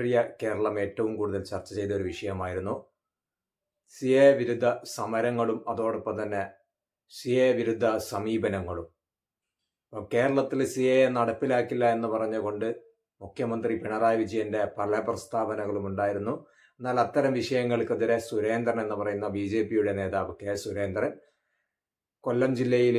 രാഷ്ട്രീയ കേരളം ഏറ്റവും കൂടുതൽ ചർച്ച ചെയ്ത ഒരു വിഷയമായിരുന്നു. സി എ വിരുദ്ധ സമരങ്ങളും അതോടൊപ്പം തന്നെ സി എ വിരുദ്ധ സമീപനങ്ങളും. കേരളത്തിൽ സി എ നടപ്പിലാക്കില്ല എന്ന് പറഞ്ഞുകൊണ്ട് മുഖ്യമന്ത്രി പിണറായി വിജയന്റെ പല പ്രസ്താവനകളും ഉണ്ടായിരുന്നു. എന്നാൽ അത്തരം വിഷയങ്ങൾക്കെതിരെ സുരേന്ദ്രൻ എന്ന് പറയുന്ന ബി ജെ പിയുടെ നേതാവ് കെ സുരേന്ദ്രൻ കൊല്ലം ജില്ലയിൽ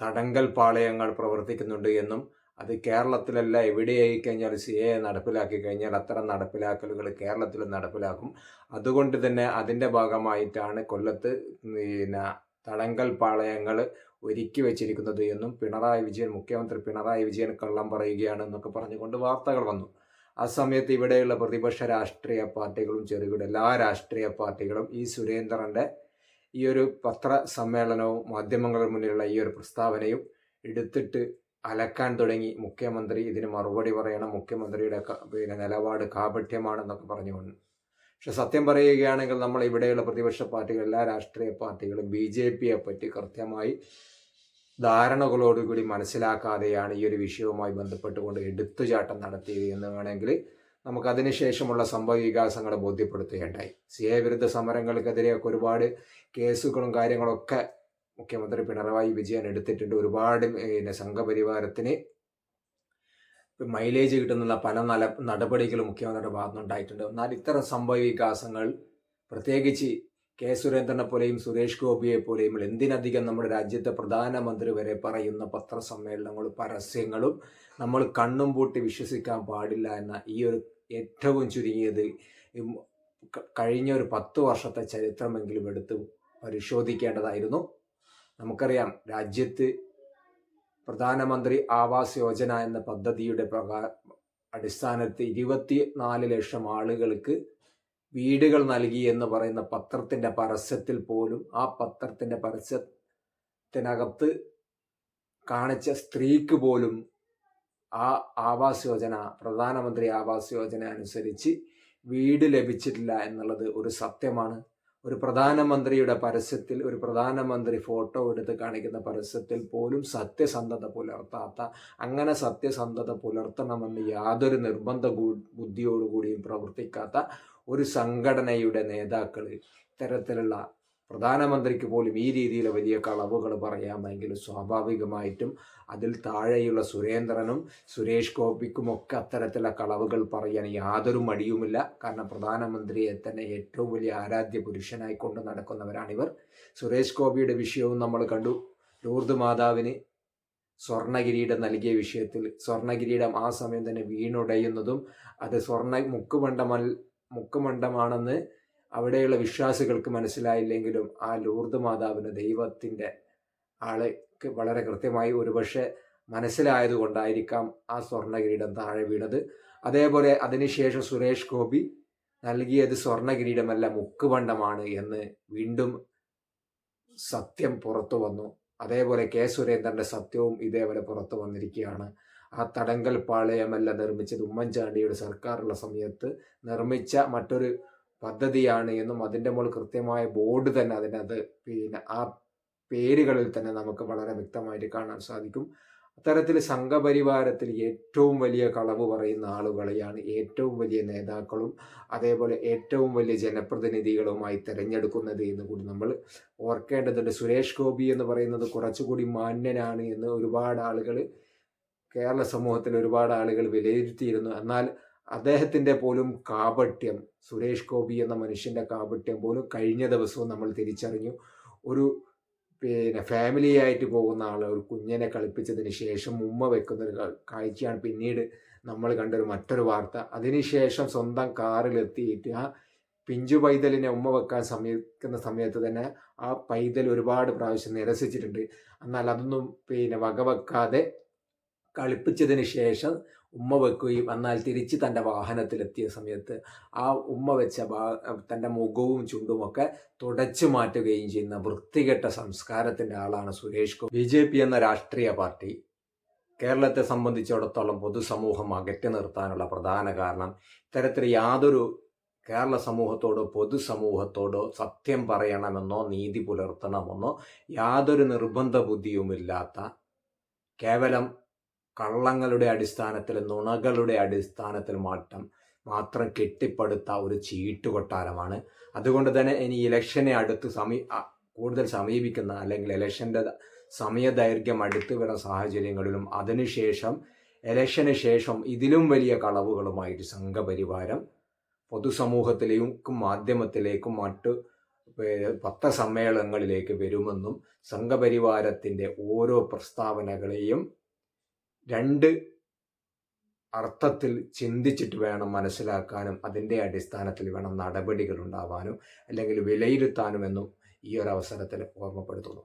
തടങ്കൽ പാളയങ്ങൾ പ്രവർത്തിക്കുന്നുണ്ട് എന്നും അത് കേരളത്തിലല്ല എവിടെയായി കഴിഞ്ഞാൽ സി എ നടപ്പിലാക്കി കഴിഞ്ഞാൽ അത്തരം നടപ്പിലാക്കലുകൾ കേരളത്തിൽ നടപ്പിലാക്കും. അതുകൊണ്ട് തന്നെ അതിന്റെ ഭാഗമായിട്ടാണ് കൊല്ലത്ത് പിന്നെ തടങ്കൽ പാളയങ്ങൾ ഒരുക്കി വെച്ചിരിക്കുന്നത് എന്നും പിണറായി വിജയൻ മുഖ്യമന്ത്രി പിണറായി വിജയൻ കള്ളം പറയുകയാണ് എന്നൊക്കെ പറഞ്ഞുകൊണ്ട് വാർത്തകൾ വന്നു. ആ സമയത്ത് ഇവിടെയുള്ള പ്രതിപക്ഷ രാഷ്ട്രീയ പാർട്ടികളും ചെറുകിട എല്ലാ രാഷ്ട്രീയ പാർട്ടികളും ഈ സുരേന്ദ്രന്റെ ഈ ഒരു പത്ര സമ്മേളനവും മാധ്യമങ്ങളുടെ മുന്നിലുള്ള ഈ ഒരു പ്രസ്താവനയും എടുത്തിട്ട് അലക്കാൻ തുടങ്ങി. മുഖ്യമന്ത്രി ഇതിന് മറുപടി പറയണം. മുഖ്യമന്ത്രിയുടെ പിന്നെ നിലപാട് കാപഠ്യമാണെന്നൊക്കെ പറഞ്ഞുകൊണ്ട്. പക്ഷെ സത്യം പറയുകയാണെങ്കിൽ നമ്മൾ ഇവിടെയുള്ള പ്രതിപക്ഷ പാർട്ടികൾ എല്ലാ രാഷ്ട്രീയ പാർട്ടികളും ബി ജെ പിയെ പറ്റി കൃത്യമായി ധാരണകളോടുകൂടി മനസ്സിലാക്കാതെയാണ് ഈ ഒരു വിഷയവുമായി ബന്ധപ്പെട്ടുകൊണ്ട് എടുത്തുചാട്ടം നടത്തിയത് എന്ന് വേണമെങ്കിൽ നമുക്ക് അതിനുശേഷമുള്ള സംഭവ വികാസങ്ങളെ ബോധ്യപ്പെടുത്തുകയുണ്ടായി. സി എ വിരുദ്ധ സമരങ്ങൾക്കെതിരെയൊക്കെ ഒരുപാട് കേസുകളും കാര്യങ്ങളൊക്കെ മുഖ്യമന്ത്രി പിണറായി വിജയൻ എടുത്തിട്ടുണ്ട് ഒരുപാട് പിന്നെ സംഘപരിവാരത്തിന് മൈലേജ് കിട്ടുന്നുള്ള പല നല നടപടികളും മുഖ്യമന്ത്രിയുടെ ഭാഗത്തുനിന്നുണ്ടായിട്ടുണ്ട്. എന്നാൽ ഇത്തരം സംഭവ വികാസങ്ങൾ പ്രത്യേകിച്ച് കെ സുരേന്ദ്രനെ പോലെയും സുരേഷ് ഗോപിയെ പോലെയും എന്തിനധികം നമ്മുടെ രാജ്യത്തെ പ്രധാനമന്ത്രി വരെ പറയുന്ന പത്രസമ്മേളനങ്ങളും പരസ്യങ്ങളും നമ്മൾ കണ്ണും പൂട്ടി വിശ്വസിക്കാൻ പാടില്ല എന്ന ഈ ഒരു ഏറ്റവും ചുരുങ്ങിയത് കഴിഞ്ഞ ഒരു പത്ത് വർഷത്തെ ചരിത്രമെങ്കിലും എടുത്ത് പരിശോധിക്കേണ്ടതായിരുന്നു. നമുക്കറിയാം രാജ്യത്ത് പ്രധാനമന്ത്രി ആവാസ് യോജന എന്ന പദ്ധതിയുടെ പ്രകാ അടിസ്ഥാനത്തിൽ ഇരുപത്തി നാല് ലക്ഷം ആളുകൾക്ക് വീടുകൾ നൽകി എന്ന് പറയുന്ന പത്രത്തിന്റെ പരസ്യത്തിൽ പോലും ആ പത്രത്തിന്റെ പരസ്യത്തിനകത്ത് കാണിച്ച സ്ത്രീക്ക് പോലും ആ ആവാസ് യോജന പ്രധാനമന്ത്രി ആവാസ് യോജന അനുസരിച്ച് വീട് ലഭിച്ചിട്ടില്ല എന്നുള്ളത് ഒരു സത്യമാണ്. ഒരു പ്രധാനമന്ത്രിയുടെ പരസ്യത്തിൽ ഒരു പ്രധാനമന്ത്രി ഫോട്ടോ എടുത്ത് കാണിക്കുന്ന പരസ്യത്തിൽ പോലും സത്യസന്ധത പുലർത്താത്ത അങ്ങനെ സത്യസന്ധത പുലർത്തണമെന്ന് യാതൊരു നിർബന്ധ ബുദ്ധിയോടുകൂടിയും പ്രവർത്തിക്കാത്ത ഒരു സംഘടനയുടെ നേതാക്കൾ ഇത്തരത്തിലുള്ള പ്രധാനമന്ത്രിക്ക് പോലും ഈ രീതിയിൽ വലിയ കളവുകൾ പറയാമെങ്കിൽ സ്വാഭാവികമായിട്ടും അതിൽ താഴെയുള്ള സുരേന്ദ്രനും സുരേഷ് ഗോപിക്കും ഒക്കെ അത്തരത്തിലുള്ള കളവുകൾ പറയാൻ യാതൊരു മടിയുമില്ല. കാരണം പ്രധാനമന്ത്രിയെ തന്നെ ഏറ്റവും വലിയ ആരാധ്യ പുരുഷനായി കൊണ്ട് നടക്കുന്നവരാണിവർ സുരേഷ് ഗോപിയുടെ വിഷയവും നമ്മൾ കണ്ടു. ലൂർദ് മാതാവിന് സ്വർണകിരീടം നൽകിയ വിഷയത്തിൽ സ്വർണകിരീടം ആ സമയം തന്നെ വീണുടയുന്നതും അത് സ്വർണ മുക്കുമണ്ഡമൽ മുക്കുമണ്ഡമാണെന്ന് അവിടെയുള്ള വിശ്വാസികൾക്ക് മനസ്സിലായില്ലെങ്കിലും ആ ലൂർദ് മാതാവിന് ദൈവത്തിന്റെ ആൾക്ക് വളരെ കൃത്യമായി ഒരുപക്ഷെ മനസ്സിലായത് കൊണ്ടായിരിക്കാം ആ സ്വർണകിരീടം താഴെ വീണത്. അതേപോലെ അതിനുശേഷം സുരേഷ് ഗോപി നൽകിയത് സ്വർണകിരീടമല്ല മുക്കുവണ്ടമാണ് എന്ന് വീണ്ടും സത്യം പുറത്തു വന്നു. അതേപോലെ കെ സുരേന്ദ്രന്റെ സത്യവും ഇതേപോലെ പുറത്തു വന്നിരിക്കുകയാണ്. ആ തടങ്കൽ പാളയമല്ല നിർമ്മിച്ചത്. ഉമ്മൻചാണ്ടിയുടെ സർക്കാരുള്ള സമയത്ത് നിർമ്മിച്ച മറ്റൊരു പദ്ധതിയാണ് എന്നും അതിന്റെ മുകളിൽ കൃത്യമായ ബോർഡ് തന്നെ അതിനകത്ത് പിന്നെ ആ പേരുകളിൽ തന്നെ നമുക്ക് വളരെ വ്യക്തമായിട്ട് കാണാൻ സാധിക്കും. അത്തരത്തിൽ സംഘപരിവാരത്തിൽ ഏറ്റവും വലിയ കളവ് പറയുന്ന ആളുകളെയാണ് ഏറ്റവും വലിയ നേതാക്കളും അതേപോലെ ഏറ്റവും വലിയ ജനപ്രതിനിധികളുമായി തിരഞ്ഞെടുക്കുന്നത് എന്ന് കൂടി നമ്മൾ ഓർക്കേണ്ടതുണ്ട്. സുരേഷ് ഗോപി എന്ന് പറയുന്നത് കുറച്ചുകൂടി മാന്യനാണ് എന്ന് ഒരുപാട് ആളുകൾ കേരള സമൂഹത്തിൽ ഒരുപാട് ആളുകൾ വിലയിരുത്തിയിരുന്നു. എന്നാൽ അദ്ദേഹത്തിന്റെ പോലും കാപട്യം സുരേഷ് ഗോപി എന്ന മനുഷ്യന്റെ കാപട്യം പോലും കഴിഞ്ഞ ദിവസവും നമ്മൾ തിരിച്ചറിഞ്ഞു. ഒരു പിന്നെ ഫാമിലി ആയിട്ട് പോകുന്ന ആൾ ഒരു കുഞ്ഞിനെ കളിപ്പിച്ചതിന് ശേഷം ഉമ്മ വെക്കുന്ന ഒരു കാഴ്ചയാണ് പിന്നീട് നമ്മൾ കണ്ടൊരു മറ്റൊരു വാർത്ത. അതിനുശേഷം സ്വന്തം കാറിലെത്തിയിട്ട് ആ പിഞ്ചു പൈതലിനെ ഉമ്മ വെക്കാൻ സമയക്കുന്ന സമയത്ത് തന്നെ ആ പൈതൽ ഒരുപാട് പ്രാവശ്യം നിരസിച്ചിട്ടുണ്ട്. എന്നാൽ അതൊന്നും പിന്നെ വകവെക്കാതെ കളിപ്പിച്ചതിന് ശേഷം ഉമ്മ വെക്കുകയും എന്നാൽ തിരിച്ച് തന്റെ വാഹനത്തിലെത്തിയ സമയത്ത് ആ ഉമ്മ വെച്ച തന്റെ മുഖവും ചുണ്ടുമൊക്കെ തുടച്ചു മാറ്റുകയും ചെയ്യുന്ന വൃത്തികെട്ട സംസ്കാരത്തിന്റെ ആളാണ് Suresh Gopi B J P എന്ന രാഷ്ട്രീയ പാർട്ടി കേരളത്തെ സംബന്ധിച്ചിടത്തോളം പൊതുസമൂഹം അകറ്റി നിർത്താനുള്ള പ്രധാന കാരണം ഇത്തരത്തിൽ യാതൊരു കേരള സമൂഹത്തോടോ പൊതുസമൂഹത്തോടോ സത്യം പറയണമെന്നോ നീതി പുലർത്തണമെന്നോ യാതൊരു നിർബന്ധ ബുദ്ധിയുമില്ലാത്ത കേവലം കള്ളങ്ങളുടെ അടിസ്ഥാനത്തിൽ നുണകളുടെ അടിസ്ഥാനത്തിൽ മാറ്റം മാത്രം കെട്ടിപ്പടുത്ത ഒരു ചീട്ടുകൊട്ടാരമാണ് അതുകൊണ്ട് തന്നെ ഇനി ഇലക്ഷനെ അടുത്ത് സമീ കൂടുതൽ സമീപിക്കുന്ന അല്ലെങ്കിൽ ഇലക്ഷന്റെ സമയദൈർഘ്യം അടുത്തു വരുന്ന സാഹചര്യങ്ങളിലും അതിനുശേഷം ഇലക്ഷന് ശേഷം ഇതിലും വലിയ കളവുകളുമായിട്ട് സംഘപരിവാരം പൊതുസമൂഹത്തിലേക്കും മാധ്യമത്തിലേക്കും മറ്റ് പത്രസമ്മേളനങ്ങളിലേക്ക് വരുമെന്നും സംഘപരിവാരത്തിന്റെ ഓരോ പ്രസ്താവനകളെയും രണ്ട് അർത്ഥത്തിൽ ചിന്തിച്ചിട്ട് വേണം മനസ്സിലാക്കാനും അതിന്റെ അടിസ്ഥാനത്തിൽ വേണം നടപടികൾ ഉണ്ടാവാനും അല്ലെങ്കിൽ വിലയിരുത്താനും എന്നും ഈ ഒരു അവസരത്തിൽ ഓർമ്മപ്പെടുത്തുന്നു.